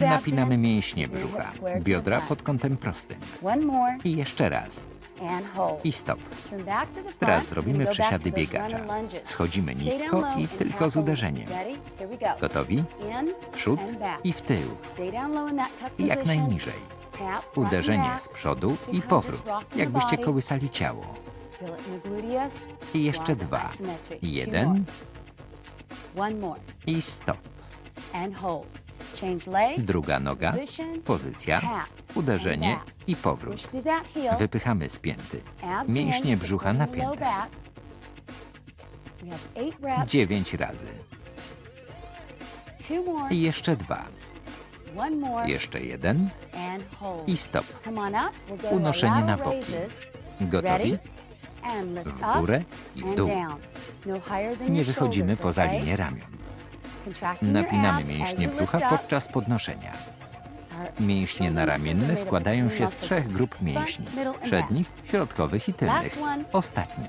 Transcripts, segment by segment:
Napinamy in. mięśnie brzucha, biodra pod kątem prostym. I jeszcze raz. I stop. Teraz zrobimy przysiady biegacza. Schodzimy nisko i tylko z uderzeniem. Gotowi? W przód i w tył. I jak najniżej. Uderzenie z przodu i powrót, jakbyście kołysali ciało. I jeszcze dwa. Jeden i stop. And hold. Change leg. Druga noga, Position. pozycja, Tap. uderzenie And back. i Push powrót. through that heel. Wypychamy z pięty. Abs Mięśnie brzucha supporting the low napięte. back. We have eight reps. Dziewięć razy. Two more. I jeszcze dwa. One more. Jeszcze jeden And hold. i stop. Come on up. We'll go to Unoszenie na boki. raises. Gotowi? Ready? And lift W up górę i w and dół. down. No higher than Nie your wychodzimy shoulders, poza okay? linię ramion. Napinamy mięśnie brzucha podczas podnoszenia. Mięśnie naramienne składają się z trzech grup mięśni. Przednich, środkowych i tylnych. Ostatni.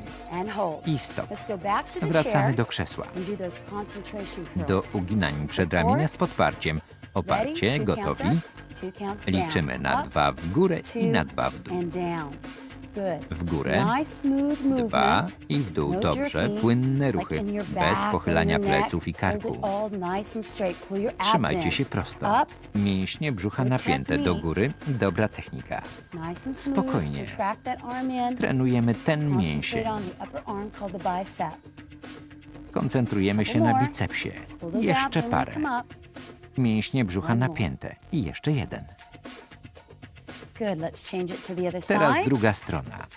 I stop. Wracamy do krzesła. do uginań przedramienia z podparciem. Oparcie, gotowi. Liczymy na dwa w górę i na dwa w dół. W górę, Dwa i w dół. Dobrze. Płynne ruchy. Bez pochylania pleców i karku. Trzymajcie się prosto. Mięśnie brzucha napięte do góry. Dobra technika. Spokojnie. Trenujemy ten mięsień. Koncentrujemy się na bicepsie. Jeszcze parę. Mięśnie brzucha napięte. I jeszcze jeden. Good. Let's change it to the other Teraz side. druga strona.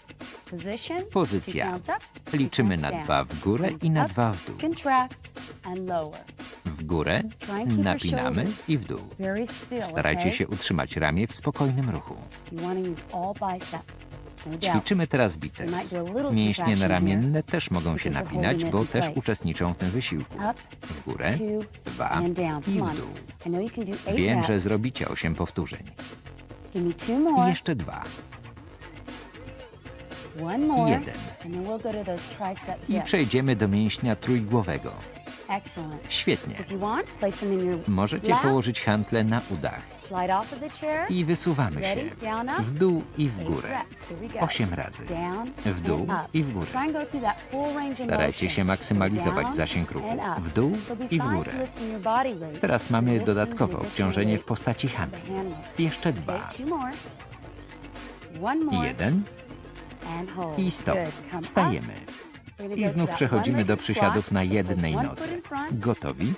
Position. Pozycja. Two counts up, two Liczymy counts na down. dwa w górę i na Up, dwa w dół. Contract and lower. W górę Try and keep your napinamy shoulders i w dół. Very still, Starajcie okay? się utrzymać ramię w spokojnym ruchu. You want to use all bicep. No. Ćwiczymy teraz biceps. Mięśnie naramienne też mogą się napinać, bo też uczestniczą w tym wysiłku. W górę, dwa i w dół. Wiem, że zrobicie osiem powtórzeń. Give me two I jeszcze dwa. One more. jeden. I przejdziemy do mięśnia trójgłowego. Świetnie. Możecie położyć hantle na udach. I wysuwamy się. W dół i w górę. Osiem razy. W dół i w górę. Starajcie się maksymalizować zasięg ruchu. W dół i w górę. Teraz mamy dodatkowe obciążenie w postaci weights. Jeszcze dwa. Jeden i stop. Wstajemy. I znów przechodzimy do przysiadów na jednej nodze. Gotowi?